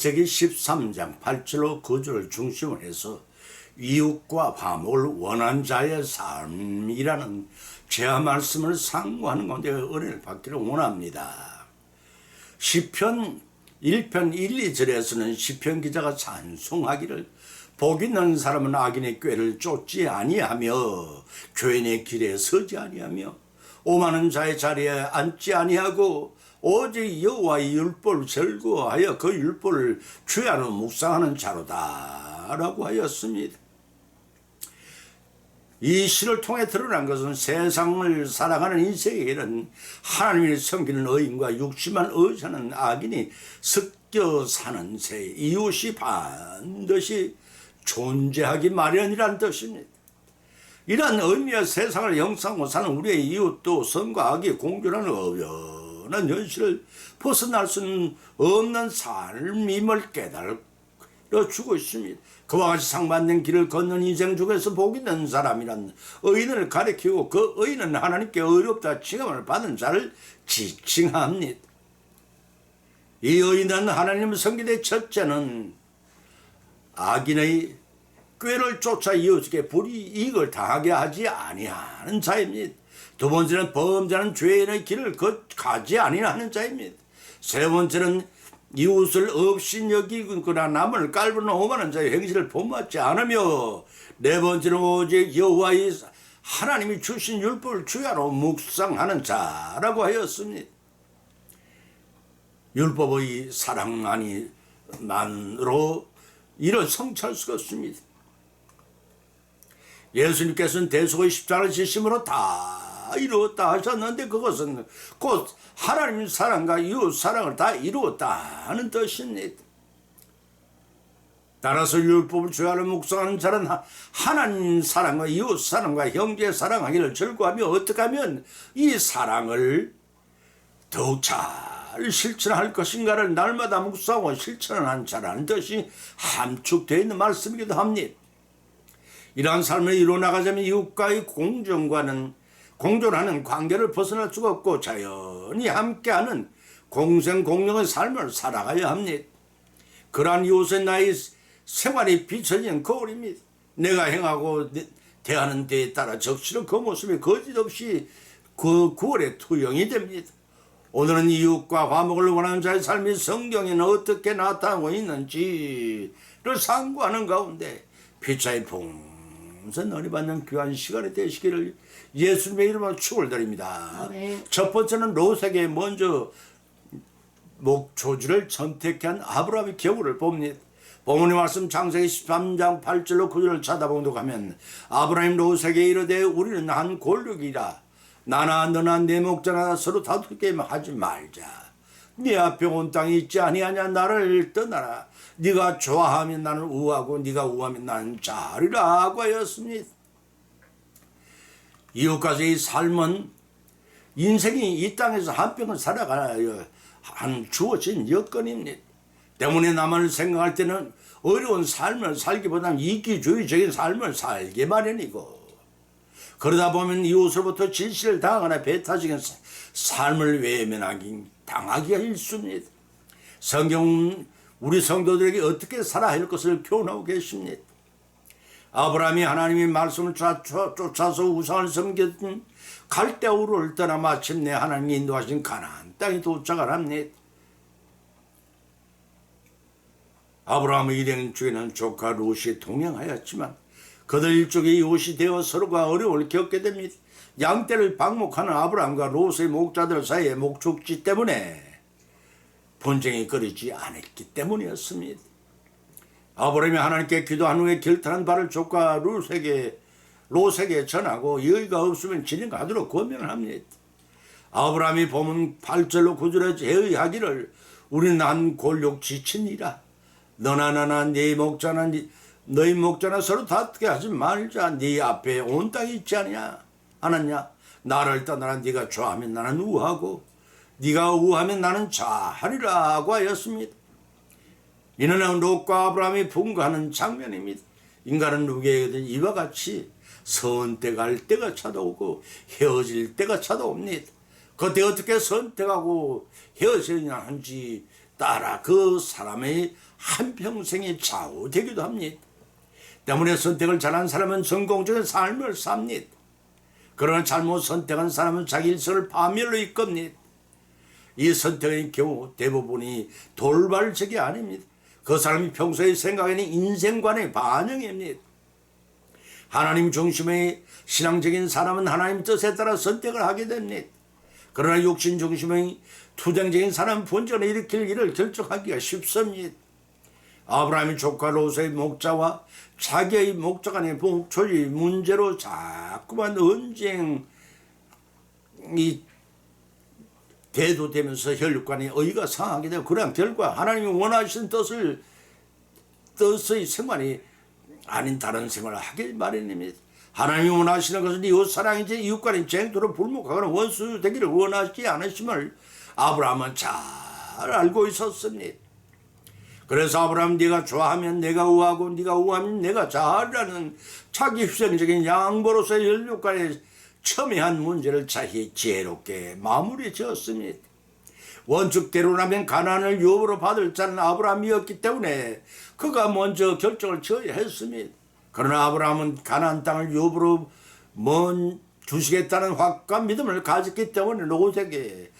창세기 13장 8절로 9절을 중심으로 해서 이웃과 화목을 원한 자의 삶이라는 제한 말씀을 상고하는 건데 은혜를 받기를 원합니다. 시편 1편 1, 2절에서는 시편 기자가 찬송하기를 복 있는 사람은 악인의 꾀를 쫓지 아니하며 교인의 길에 서지 아니하며 오만한 자의 자리에 앉지 아니하고 오직 여호와의 율법을 절거하여 그 율법을 주야로 묵상하는 자로다라고 하였습니다. 이 시를 통해 드러난 것은 세상을 살아가는 인생에는 하나님을 섬기는 의인과 육심한 의사는 악인이 섞여 사는 새 이웃이 반드시 존재하기 마련이란 뜻입니다. 이러한 의미와 세상을 형성하고 사는 우리의 이웃도 선과 악이 공존하는 어려 운 현실을 벗어날 수는 없는 삶임을 깨달아 주고 있습니다. 그와 같이 상반된 길을 걷는 인생 중에서 복이 있는 사람이란 의인을 가리키고 그 의인은 하나님께 어렵다 칭함을 받은 자를 지칭합니다. 이 의인은 하나님을 섬기되 첫째는 악인의 꾀를 쫓아 이웃에게 불이익을 당하게 하지 아니하는 자입니다. 두 번째는 범죄하는 죄인의 길을 가지 아니하는 자입니다. 세 번째는 이웃을 없이 여기거나 남을 깔보는 오만한 자의 행실을 본받지 않으며 네 번째는 오직 여호와의 하나님이 주신 율법을 주야로 묵상하는 자라고 하였습니다. 율법의 사랑만이만으로 이를 성취할 수가 없습니다. 예수님께서는 대속의 십자가를 지심으로 다 이루었다 하셨는데 그것은 곧 하나님 사랑과 이웃 사랑을 다 이루었다 하는 뜻입니다. 따라서 율법을 주야로 묵상하는 자는 하나님 사랑과 이웃 사랑과 형제 사랑하기를 절구하며 어떻게 하면 이 사랑을 더욱 잘 실천할 것인가를 날마다 묵상하고 실천하는 자라는 뜻이 함축되어 있는 말씀이기도 합니다. 이러한 삶을 이루어 나가자면 이웃과의 공정과는 공존하는 관계를 벗어날 수가 없고 자연히 함께하는 공생 공령의 삶을 살아가야 합니다. 그러한 이웃의 나의 생활이 비춰진 거울입니다. 내가 행하고 대하는 데에 따라 적시는 그 모습이 거짓 없이 그 구월의 투영이 됩니다. 오늘은 이웃과 화목을 원하는 자의 삶이 성경에는 어떻게 나타나고 있는지를 상고하는 가운데 피차의 풍선 은혜 받는 귀한 시간이 되시기를 예수님의 이름으로 축원드립니다. 아멘. 첫 번째는 로색에 먼저 목초지를 선택한 아브라함의 경우를 봅니다. 본문의 말씀 창세기 13장 8절로 9절을 찾아본다면 아브라함 로색에 이르되 우리는 한 골육이라 나나 너나 내 목자나 서로 다투게 하지 말자. 네 앞에 온 땅이 있지 아니하냐 나를 떠나라. 네가 좋아하면 나는 우하고 네가 우하면 나는 자리라고 하였습니다. 이웃까지의 삶은 인생이 이 땅에서 한평을 살아가야 한 주어진 여건입니다. 때문에 나만을 생각할 때는 어려운 삶을 살기보다는 이기주의적인 삶을 살기 마련이고 그러다 보면 이웃으로부터 질시를 당하거나 배타적인 삶을 외면하기 당하기가 일쑤입니다. 성경은 우리 성도들에게 어떻게 살아야 할 것을 교훈하고 계십니다. 아브라함이 하나님의 말씀을 쫓아- 쫓아서 우상을 섬겼던 갈대우를 떠나 마침내 하나님이 인도하신 가나안 땅에 도착을 합니다. 아브라함의 일행 중에는 조카 롯이 동행하였지만 그들 일족의 이웃이 되어 서로가 어려움을 겪게 됩니다. 양떼를 방목하는 아브라함과 롯의 목자들 사이의 목축지 때문에 분쟁이 거리지 않았기 때문이었습니다. 아브라함이 하나님께 기도한 후에 결단한 바를 조카 롯에게 롯에게 전하고 여의가 없으면 진행하도록 권면을 합니다. 아브라함이 보면 8절로 9절에 제의하기를 우리는 한 골욕 지친이라. 너나 나나 네 목자나 네- 너희 목자나 서로 다투게 하지 말자. 네 앞에 온 땅이 있지 않냐? 않았냐? 나를 떠나라. 네가 좋아하면 나는 우하고 네가 우하면 나는 자하리라고 하였습니다. 이는 롯과 아브라함이 분가하는 장면입니다. 인간은 누구에게든 이와 같이 선택할 때가 찾아오고 헤어질 때가 찾아옵니다. 그때 어떻게 선택하고 헤어지냐 한지 따라 그 사람의 한평생이 좌우되기도 합니다. 때문에 선택을 잘한 사람은 성공적인 삶을 삽니다. 그러나 잘못 선택한 사람은 자기 일생을 파멸로 이끕니다. 이 선택의 경우 대부분이 돌발적이 아닙니다. 그 사람이 평소에 생각하는 인생관의 반영입니다. 하나님 중심의 신앙적인 사람은 하나님 뜻에 따라 선택을 하게 됩니다. 그러나 육신 중심의 투쟁적인 사람은 본전을 일으킬 일을 결정하기가 쉽습니다. 아브라함의 조카 로스의 목자와 자기의 목자 간의 목초리 문제로 자꾸만 언쟁이 대도되면서 혈육간의 의가 상하게 되고 그러한 결과 하나님이 원하시는 뜻을 뜻의 생활이 아닌 다른 생활을 하길 마련입니다. 하나님이 원하시는 것은 이웃 사랑이지 이웃간의 쟁토로 불목하거나 원수 되기를 원하지 않으심을 아브라함은 잘 알고 있었습니다. 그래서 아브라함 네가 좋아하면 내가 우하고 네가 우하면 내가 잘하는 자기 희생적인 양보로서의 혈육간의 첨예한 문제를 자기 지혜롭게 마무리 지었습니다. 원칙대로라면 가난을 유업으로 받을 자는 아브라함이었기 때문에 그가 먼저 결정을 지어야 했습니다. 그러나 아브라함은 가나안 땅을 유업으로 먼 주시겠다는 확과 믿음을 가졌기 때문에 롯에게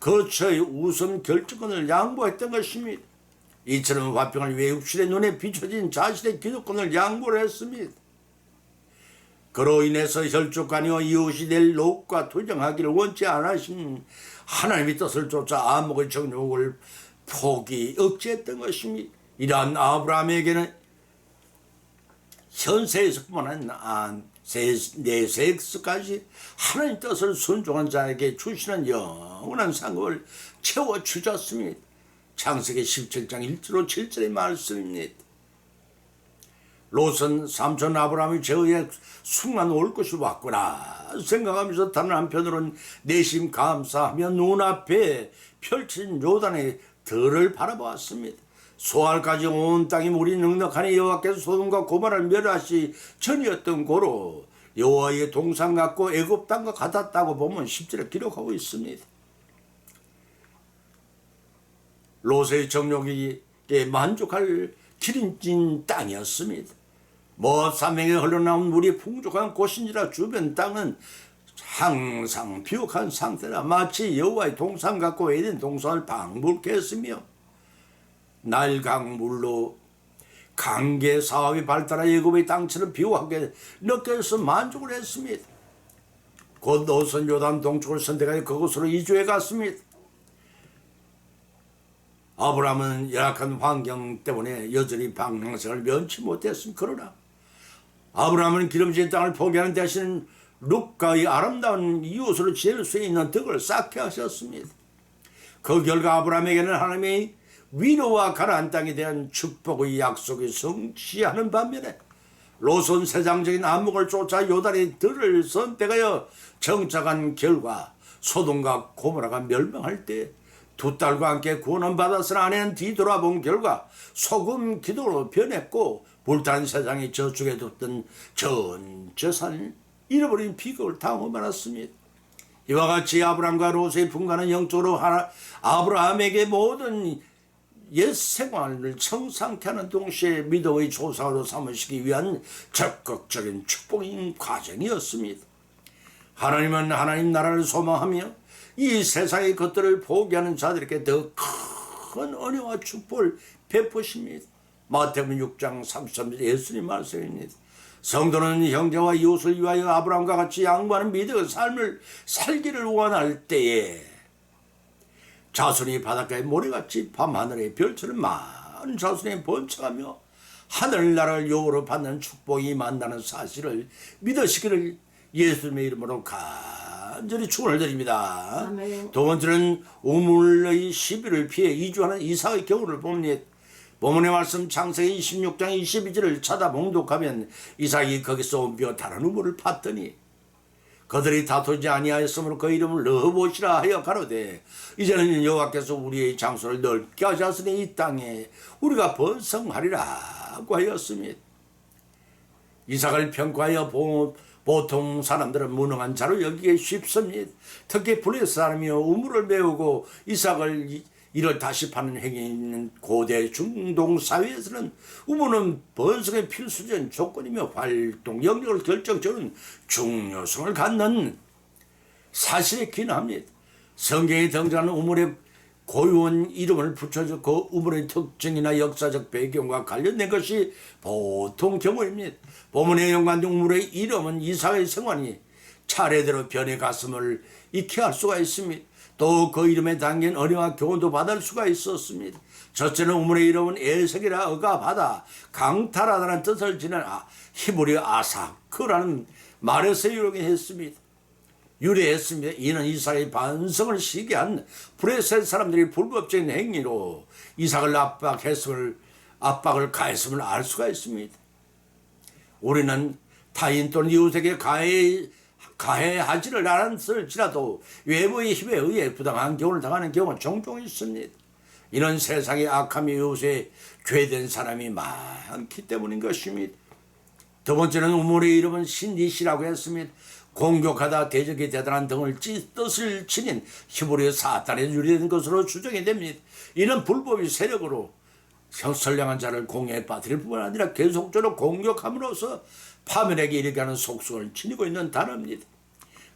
거처의 우선 결정권을 양보했던 것입니다. 이처럼 화평을 외국실의 눈에 비춰진 자신의 기득권을 양보를 했습니다. 그로 인해서 혈족간이와 이웃이 될 롯과 투정하기를 원치 않으신 하나님의 뜻을 쫓아 암흑의 정욕을 포기 억제했던 것입니다. 이러한 아브라함에게는 현세에서뿐만 아니라 내세에서까지 하나님 뜻을 순종한 자에게 주시는 영원한 상급을 채워 주셨습니다. 창세기 17장 1절로 7절의 말씀입니다. 롯은 삼촌 아브라함이 저의 순간 올 것이 왔구나 생각하면서 다른 한편으로는 내심 감사하며 눈앞에 펼친 요단의 들을 바라보았습니다. 소알까지 온 땅이 물이 넉넉하니 여호와께서 소돔과 고마를 멸하시 전이었던 고로 여호와의 동상 같고 애굽 땅과 같았다고 보면 10절에 기록하고 있습니다. 롯의 정욕에 만족할 기름진 땅이었습니다. 모압 산맥에 흘러나온 물이 풍족한 곳인지라 주변 땅은 항상 비옥한 상태라 마치 여호와의 동산 같고 에덴 동산을 방불케 했으며 날강물로 강계 사업이 발달하 예굽의 땅처럼 비옥하게 느껴서 만족을 했습니다. 곧 노선 요단 동쪽을 선택하여 그곳으로 이주해 갔습니다. 아브라함은 열악한 환경 때문에 여전히 방향성을 면치 못했습니다. 그러나 아브라함은 기름진 땅을 포기하는 대신 룩가의 아름다운 이웃으로 지을 수 있는 덕을 쌓게 하셨습니다. 그 결과 아브라함에게는 하나님의 위로와 가나안 땅에 대한 축복의 약속이 성취하는 반면에 로손 세상적인 암묵을 쫓아 요단의 들을 선택하여 정착한 결과 소돔과 고모라가 멸망할 때 두 딸과 함께 구원을 받았으나 아내는 뒤돌아본 결과 소금 기도로 변했고 불탄 세상에 저축해 뒀던 전 재산을 잃어버린 비극을 당하고 말았습니다. 이와 같이 아브라함과 롯의 분가는 영적으로 하나, 아브라함에게 모든 옛 생활을 청상케 하는 동시에 미도의 조상으로 삼으시기 위한 적극적인 축복인 과정이었습니다. 하나님은 하나님 나라를 소망하며 이 세상의 것들을 포기하는 자들에게 더 큰 은혜와 축복을 베푸십니다. 마태복음 6장 33절 예수님 말씀입니다. 성도는 형제와 이웃을 위하여 아브라함과 같이 양보하는 믿음의 삶을 살기를 원할 때에 자손이 바닷가의 모래같이 밤하늘의 별처럼 많은 자손이 번창하며 하늘나라를 요으로 받는 축복이 만나는 사실을 믿으시기를 예수님의 이름으로 간절히 축원을 드립니다. 두 번째는 우물의 시비를 피해 이주하는 이삭의 경우를 봅니다. 본문의 말씀 창세기 26장 22절을 찾아 봉독하면 이삭이 거기서 옮겨 다른 우물을 팠더니 그들이 다투지 아니하였으므로 그 이름을 러보시라 하여 가로되 이제는 여호와께서 우리의 장소를 넓게 하셨으니 이 땅에 우리가 번성하리라고 하였습니다. 이삭을 평가하여 보, 보통 사람들은 무능한 자로 여기기 쉽습니다. 특히 블레 사람이여 우물을 메우고 이삭을 이- 이를 다시 파는 행위 있는 고대 중동 사회에서는 우모는 번성의 필수적인 조건이며 활동 영역을 결정적인 중요성을 갖는 사실에 기인합니다. 성경에 등장하는 우물의 고유한 이름을 붙여서 그 우물의 특징이나 역사적 배경과 관련된 것이 보통 경우입니다. 본문의 연관 우물의 이름은 이삭의 생활이 차례대로 변해 갔음을 익히 할 수가 있습니다. 또 그 이름에 담긴 어려와 교훈도 받을 수가 있었습니다. 첫째는 우물의 이름은 에색이라 억압하다, 강탈하다는 뜻을 지닌 아, 히브리 아사크라는 말에서 유래했습니다. 유래했습니다. 이는 이삭의 반성을 시기한 브레셀 사람들이 불법적인 행위로 이삭을 압박했음을 압박을 가했음을 알 수가 있습니다. 우리는 타인 또는 이웃에게 가해 가해하지를 않았을지라도 외부의 힘에 의해 부당한 교훈을 당하는 경우가 종종 있습니다. 이는 세상의 악함이 이웃에 죄된 사람이 많기 때문인 것입니다. 두 번째는 우물의 이름은 신리시라고 했습니다. 공격하다 대적이 대단한 등을 찌, 뜻을 지닌 히브리어 사탄에 유래된 것으로 추정이 됩니다. 이는 불법의 세력으로 선량한 자를 공에 빠뜨릴 뿐만 아니라 계속적으로 공격함으로써 파멸에게 이르게 하는 속성을 지니고 있는 단어입니다.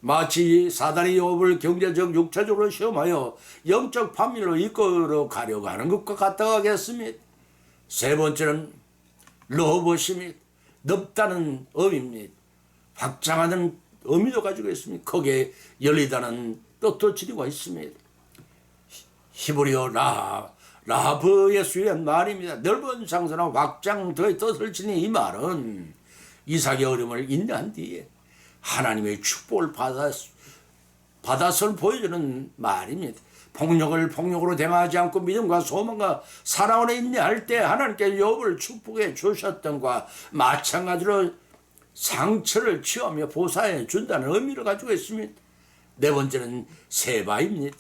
마치 사단이 욥을 경제적 육체적으로 시험하여 영적 파멸로 이끌어 가려고 하는 것과 같다겠습니다. 세 번째는 로봇입니다. 넓다는 의미입니다. 확장하는 의미도 가지고 있습니다. 거기에 열리다는 뜻도 지니고 있습니다. 히브리어 라 라브의 수연 말입니다. 넓은 상선과 확장도의 뜻을 지닌 이 말은 이삭의 어려움을 인내한 뒤에 하나님의 축복을 받아 받아서 보여주는 말입니다. 폭력을 폭력으로 대응하지 않고 믿음과 소망과 사랑으로 인내할 때 하나님께 욥을 축복해 주셨던과 마찬가지로 상처를 치우며 보사해 준다는 의미를 가지고 있습니다. 네 번째는 세바입니다.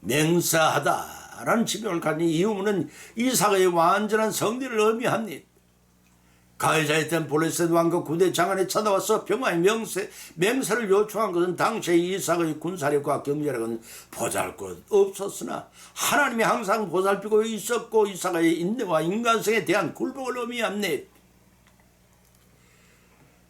맹사하다라는 지명을 가진 이유는 이삭의 완전한 성리를 의미합니다. 가해자였던 볼레셋 왕과 군대 장관이 찾아와서 평화의 명세, 맹세를 요청한 것은 당시의 이삭의 군사력과 경제력은 보잘 것 없었으나 하나님이 항상 보살피고 있었고 이삭의 인내와 인간성에 대한 굴복을 의미합니다.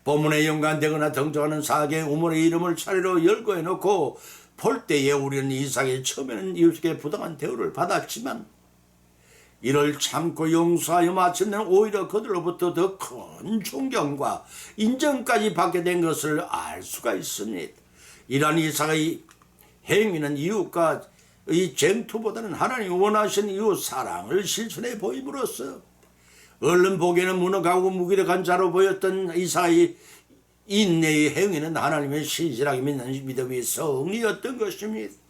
본문에 연관되거나 등장하는 사계의 우물의 이름을 차례로 열거해 놓고 볼 때에 우리는 이삭이 처음에는 이웃에게 부당한 대우를 받았지만 이를 참고 용서하여 마침내는 오히려 그들로부터 더 큰 존경과 인정까지 받게 된 것을 알 수가 있습니다. 이러한 이삭의 행위는 이웃과 이 쟁투보다는 하나님이 원하신 이웃 사랑을 실천해 보임으로써 얼른 보기에는 무능하고 무기력한 자로 보였던 이삭의 인내의 행위는 하나님의 신실하게 믿는 믿음의 성이었던 것입니다.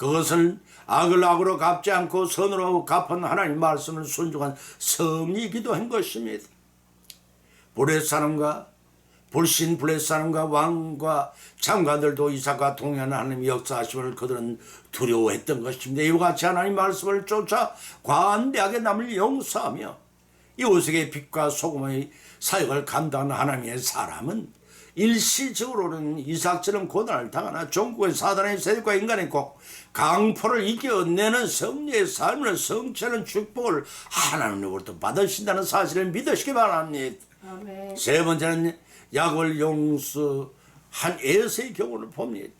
그것은 악을 악으로 갚지 않고 선으로 갚은 하나님 말씀을 순종한 성이기도 한 것입니다. 불의 사람과 불신 불의 사람과 왕과 장관들도 이삭과 동행하는 하나님 역사하심을 그들은 두려워했던 것입니다. 이와 같이 하나님 말씀을 쫓아 관대하게 남을 용서하며 이웃에게 빛과 소금의 사역을 감당하는 하나님의 사람은 일시적으로는 이삭처럼 고난을 당하나 종국의 사단의 세력과 인간의 꼭 강포를 이겨내는 성리의 삶을 성취하는 축복을 하나님으로부터 받으신다는 사실을 믿으시기 바랍니다. 아멘. 세 번째는 약을 용서한 에서의 경우를 봅니다.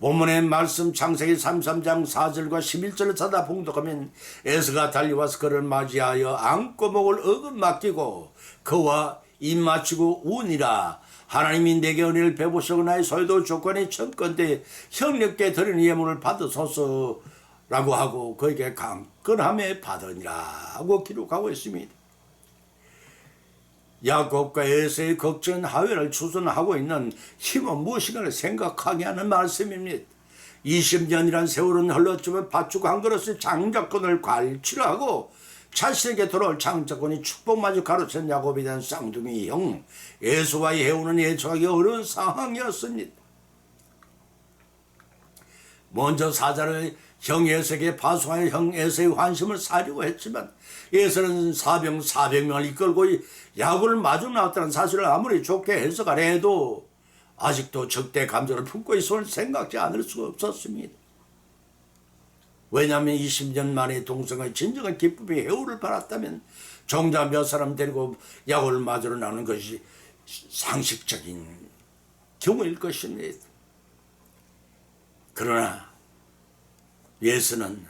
본문의 말씀 창세기 33장 4절과 11절을 찾아 봉독하면 에서가 달려와서 그를 맞이하여 안고 목을 어금 맡기고 그와 입 맞추고 우니라 하나님이 내게 은혜를 베푸시고 나의 소유도 조건이 천건대 형력께 드리는 예물을 받으소서 라고 하고 그에게 강건함에 받으니라고 기록하고 있습니다. 야곱과 에서의 걱정 하회를 추선하고 있는 힘은 무엇인가를 생각하게 하는 말씀입니다. 20년이란 세월은 흘렀지만 밭주고 한 그릇의 장자권을 관치하고 자신에게 돌아올 장자권이 축복마저 가로챈 야곱에 대한 쌍둥이 형 에서와의 해우는 예측하기 어려운 상황이었습니다. 먼저 사자를 형 에서에게 파송하여 형 에서의 환심을 사려고 했지만 에서는 사병 400명을 이끌고 야구를 마주 나왔다는 사실을 아무리 좋게 해석하려 해도 아직도 적대 감정을 품고 있음을 생각지 않을 수가 없었습니다. 왜냐하면 20년 만에 동성의 진정한 기쁨의 해오를 받았다면 정자 몇 사람 데리고 야골 맞으러 나오는 것이 상식적인 경우일 것입니다. 그러나 예수는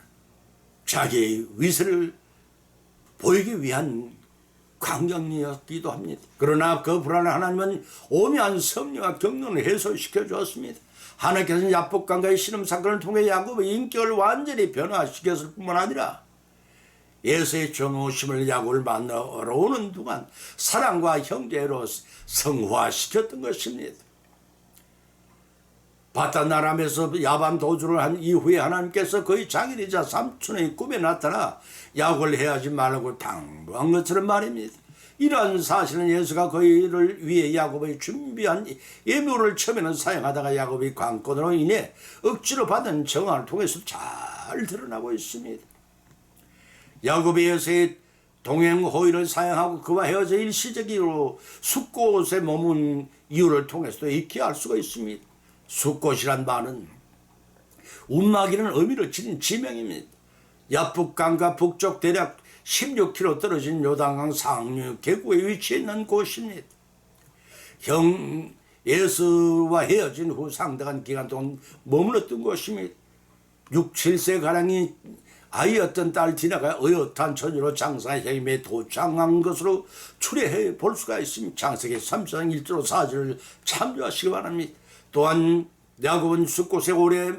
자기의 위세를 보이기 위한 광경이었기도 합니다. 그러나 그 불안한 하나님은 오묘한 섭리와 경륜을 해소시켜 주었습니다. 하나님께서는 야복강가의 신음 사건을 통해 야곱의 인격을 완전히 변화시켰을 뿐만 아니라 예수의 정오심을 야곱을 만나러 오는 동안 사랑과 형제로 성화시켰던 것입니다. 바다나람에서 야반 도주를 한 이후에 하나님께서 그의 장인이자 삼촌의 꿈에 나타나 약을 해하지 말라고 당부한 것처럼 말입니다. 이러한 사실은 예수가 그이를 위해 야곱이 준비한 예물을 처음에는 사용하다가 야곱이 관건으로 인해 억지로 받은 정화를 통해서 잘 드러나고 있습니다. 야곱이 예수의 동행 호의를 사용하고 그와 헤어져 일시적으로 숲곳에 머문 이유를 통해서도 익히 알 수가 있습니다. 숲곳이란 말은 운막이라는 의미를 지닌 지명입니다. 야북강과 북쪽 대략 16km 떨어진 요단강 상류 계곡에 위치해 있는 곳입니다. 형 예수와 헤어진 후 상당한 기간 동안 머물렀던 곳입니다. 6, 7세 가량이 아이였던 딸 디나가 의젓한 처녀로 장사의 힘에 도착한 것으로 추리해 볼 수가 있습니다. 장세기 3장 1절 4절을 참조하시기 바랍니다. 또한 야곱은 숲곳에 오래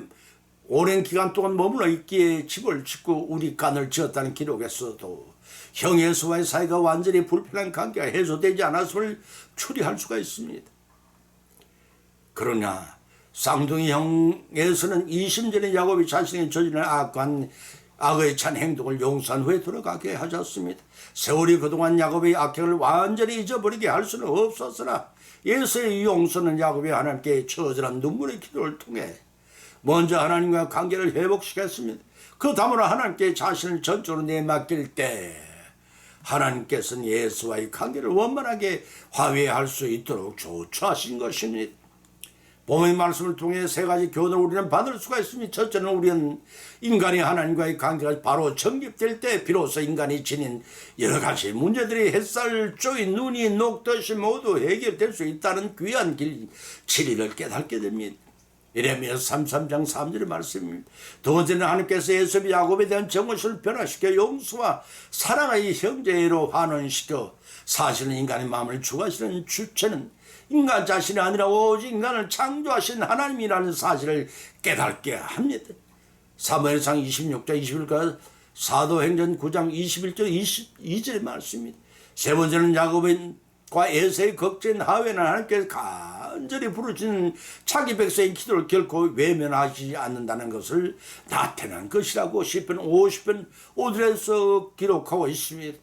오랜 기간 동안 머물러 있기에 집을 짓고 우리 간을 지었다는 기록에서도 형예수와의 사이가 완전히 불편한 관계가 해소되지 않았음을 추리할 수가 있습니다. 그러나 쌍둥이 형에서는 이심전에 야곱이 자신의 저지른 악한 악의 찬 행동을 용서한 후에 돌아가게 하셨습니다. 세월이 그동안 야곱의 악행을 완전히 잊어버리게 할 수는 없었으나 예수의 용서는 야곱이 하나님께 처절한 눈물의 기도를 통해 먼저 하나님과 관계를 회복시켰습니다. 그 다음으로 하나님께 자신을 전적으로 내맡길 때 하나님께서는 예수와의 관계를 원만하게 화해할 수 있도록 조처하신 것입니다. 봄의 말씀을 통해 세 가지 교훈을 우리는 받을 수가 있습니다. 첫째는 우리는 인간이 하나님과의 관계가 바로 정립될 때 비로소 인간이 지닌 여러 가지 문제들이 햇살 쪼인 눈이 녹듯이 모두 해결될 수 있다는 귀한 길, 진리를 깨닫게 됩니다. 이래며 33장 3절의 말씀입니다. 두 번째는 하나님께서 예수비 야곱에 대한 정것을 변화시켜 용서와 사랑의 형제로 환원시켜 사실은 인간의 마음을 주가시는 주체는 인간 자신이 아니라 오직 인간을 창조하신 하나님이라는 사실을 깨닫게 합니다. 사무엘상 26장 21절 사도행전 9장 21절 22절의 말씀입니다. 세 번째는 야곱 과 에서의 걱정 하회는 하나님께서 간절히 부르시는 자기 백성의 기도를 결코 외면하지 않는다는 것을 나타낸 것이라고 10편 50편 5절에서 기록하고 있습니다.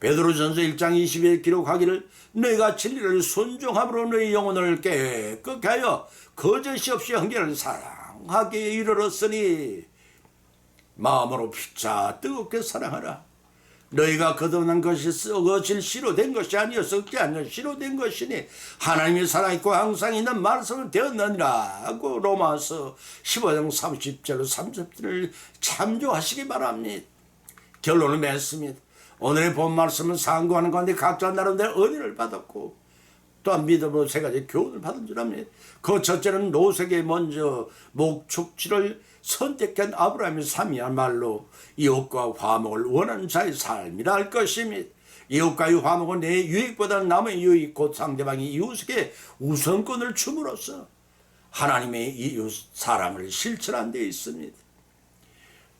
베드로전서 1장 20에 기록하기를 너희가 진리를 순종함으로 너희 영혼을 깨끗게 하여 거짓이 없이 한결을 사랑하게 이르렀으니 마음으로 피차 뜨겁게 사랑하라 너희가 거듭난 것이 썩어질 씨로 된 것이 아니여 썩지 않는 씨로 된 것이니 하나님이 살아있고 항상 있는 말씀을 되었느니라 하고 로마서 15장 30절로 30절을 참조하시기 바랍니다 결론을 맺습니다 오늘의 본 말씀은 상고하는 가운데 각자 나름대로 은혜를 받았고 또한 믿음으로 세 가지 교훈을 받은 줄 압니다. 그 첫째는 노색에 먼저 목축지를 선택한 아브라함의 삶이야말로 이웃과 화목을 원하는 자의 삶이라 할 것입니다. 이웃과의 화목은 내 유익보다 남의 유익 곧 상대방이 이웃에게 우선권을 줌으로써 하나님의 이웃 사람을 실천한 데 있습니다.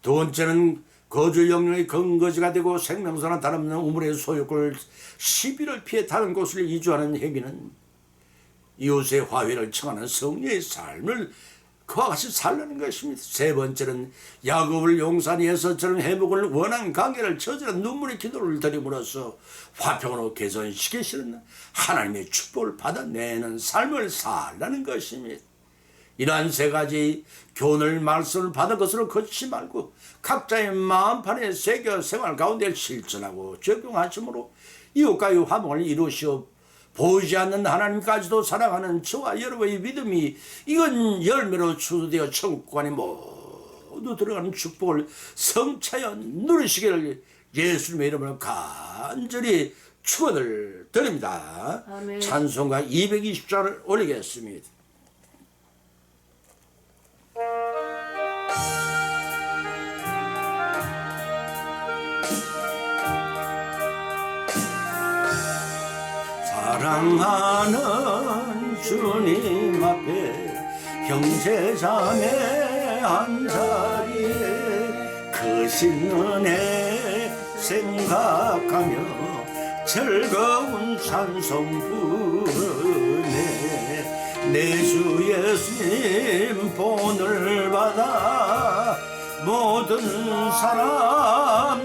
두 번째는 거주 영역의 근거지가 되고 생명사나 다름없는 우물의 소유권을 시비를 피해 다른 곳을 이주하는 행위는 이웃의 화해를 청하는 성리의 삶을 그와 같이 살라는 것입니다. 세 번째는 야곱을 용산히 해서처럼 회복을 원한 관계를 저지른 눈물의 기도를 드림으로써 화평으로 개선시키시는 하나님의 축복을 받아내는 삶을 살라는 것입니다. 이러한 세 가지 교훈을 말씀을 받은 것으로 그치지 말고 각자의 마음판에 새겨 생활 가운데 실천하고 적용하심으로 이웃과의 화목을 이루시어 보이지 않는 하나님까지도 사랑하는 저와 여러분의 믿음이 이건 열매로 추수되어 천국관의 모두 들어가는 축복을 성차여 누리시기를 예수님의 이름으로 간절히 축원을 드립니다. 아멘. 찬송가 220장을 올리겠습니다. 사랑하는 주님 앞에 형제자매 한 자리에 크신 은혜 생각하며 즐거운 찬송 부르네. 내 주 예수님 본을 받아 모든 사람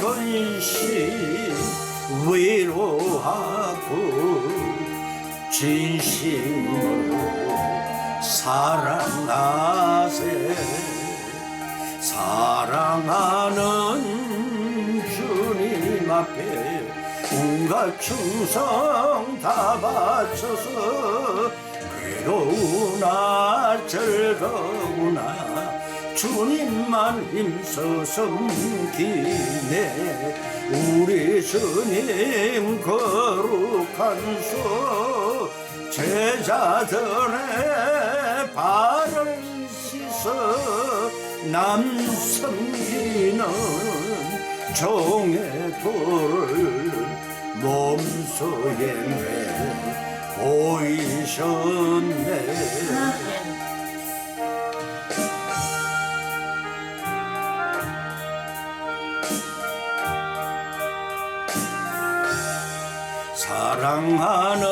건시 위로하고 진심으로 사랑하세. 사랑하는 주님 앞에 온갖 충성 다 바쳐서 괴로우나 즐거우나 주님만 섬기네 우리 주님 거룩한 수 제자들의 발을 씻어 남 섬기는 종의 도를 몸소에 보이셨네 사랑하는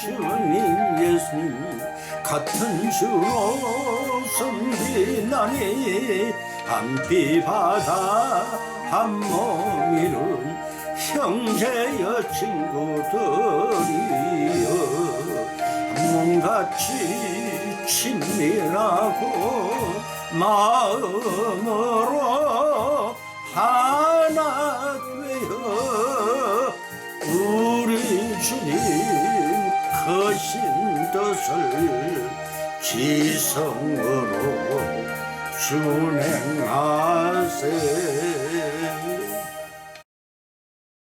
주님 예수님 같은 주로 섬기나니 한 피 바다 한 몸이는 형제여 친구들이여. 몸같이 친밀하고 마음으로 하나 주님 크신 뜻을 지성으로 준행하세